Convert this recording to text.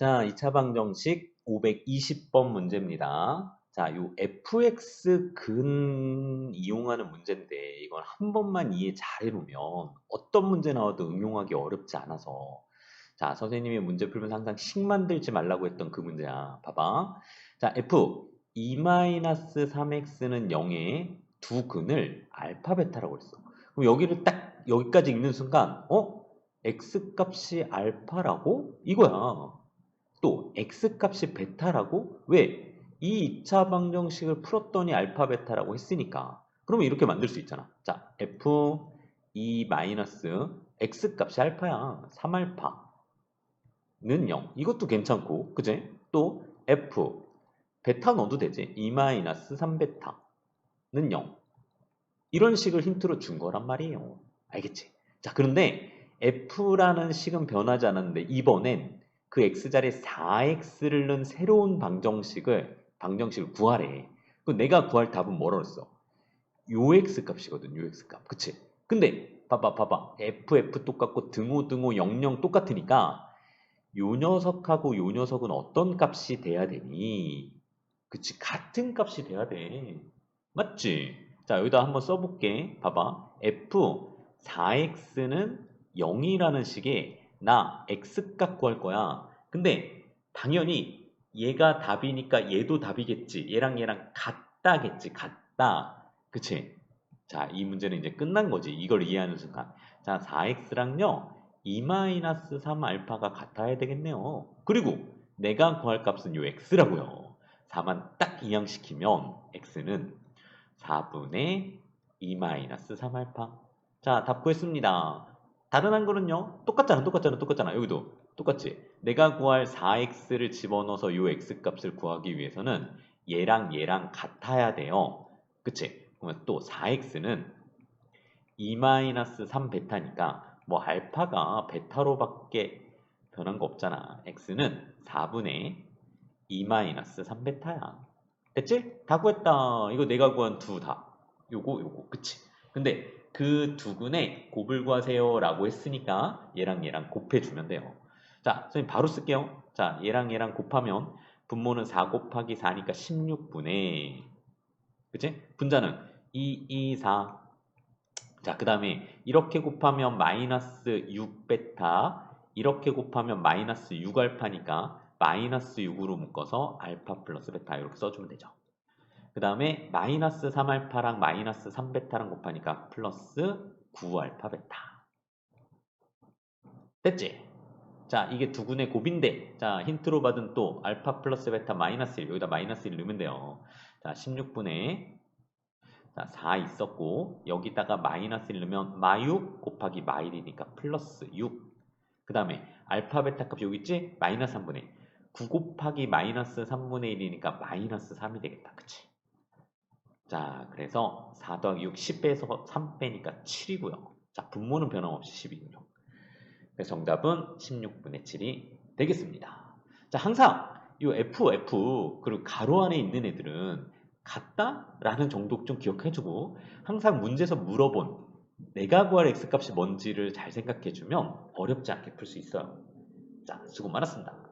자, 2차 방정식 520번 문제입니다. 자, 요 fx 근 이용하는 문제인데 이건 한 번만 이해 잘 해놓으면 어떤 문제 나와도 응용하기 어렵지 않아서 자, 선생님이 문제 풀면서 항상 식 만들지 말라고 했던 그 문제야. 봐봐. 자, f 2-3x는 0의 두 근을 알파 베타라고 했어. 그럼 여기를 딱 여기까지 읽는 순간 어? x 값이 알파라고? 이거야. 또 x값이 베타라고? 왜? 이 2차 방정식을 풀었더니 알파 베타라고 했으니까. 그러면 이렇게 만들 수 있잖아. 자 f 2 마이너스 x값이 알파야. 3알파는 0 이것도 괜찮고 그제? 또 f 베타 넣어도 되지. 2 마이너스 3베타는 0 이런 식을 힌트로 준 거란 말이에요. 알겠지? 자 그런데 f라는 식은 변하지 않았는데 이번엔 그 x자리에 4x를 넣은 새로운 방정식을 방정식을 구하래. 그 내가 구할 답은 뭐라고 했어? 요 x 값이거든. 요 x 값. 그치? 근데 봐봐 봐봐. f f 똑같고 등호 등호 00 똑같으니까 요 녀석하고 요 녀석은 어떤 값이 돼야 되니? 그치? 같은 값이 돼야 돼. 맞지? 자 여기다 한번 써볼게. 봐봐. f 4x는 0이라는 식의 나 x값 구할 거야. 근데 당연히 얘가 답이니까 얘도 답이겠지. 얘랑 얘랑 같다겠지. 같다. 그치? 자, 이 문제는 이제 끝난 거지. 이걸 이해하는 순간. 자, 4x랑요. 2-3알파가 같아야 되겠네요. 그리고 내가 구할 값은 요 x라고요. 4만 딱 이항시키면 x는 4분의 2-3알파. 자, 답 구했습니다. 다른 한글은요 똑같잖아 똑같잖아 똑같잖아. 여기도 똑같지. 내가 구할 4x를 집어넣어서 요 x값을 구하기 위해서는 얘랑 얘랑 같아야 돼요. 그치? 그러면 또 4x는 2-3 베타니까 뭐 알파가 베타로 밖에 변한 거 없잖아. X는 4분의 2-3 베타야. 됐지? 다 구했다. 이거 내가 구한 두 다. 요거 요거. 그치? 근데 그 두근에 곱을 구하세요 라고 했으니까 얘랑 얘랑 곱해주면 돼요. 자, 선생님 바로 쓸게요. 자, 얘랑 얘랑 곱하면 분모는 4 곱하기 4니까 16분의 그치? 분자는 2, 2, 4 자, 그 다음에 이렇게 곱하면 마이너스 6 베타 이렇게 곱하면 마이너스 6 알파니까 마이너스 6으로 묶어서 알파 플러스 베타 이렇게 써주면 되죠. 그 다음에 마이너스 3알파랑 마이너스 3베타랑 곱하니까 플러스 9알파 베타 됐지? 자 이게 두근의 곱인데 자 힌트로 받은 또 알파 플러스 베타 마이너스 1 여기다 마이너스 1 넣으면 돼요 자 16분의 자, 4 있었고 여기다가 마이너스 1 넣으면 마6 곱하기 마1이니까 플러스 6 그 다음에 알파 베타 값 여기 있지? 마이너스 3분의 9 곱하기 마이너스 3분의 1이니까 마이너스 3이 되겠다 그치? 자, 그래서 4 더하기 6, 10빼서 3 빼니까 7이고요. 자, 분모는 변함없이 10이군요. 그래서 정답은 16분의 7이 되겠습니다. 자, 항상 이 F, F, 그리고 가로 안에 있는 애들은 같다? 라는 정도 좀 기억해주고 항상 문제에서 물어본 내가 구할 X값이 뭔지를 잘 생각해주면 어렵지 않게 풀 수 있어요. 자, 수고 많았습니다.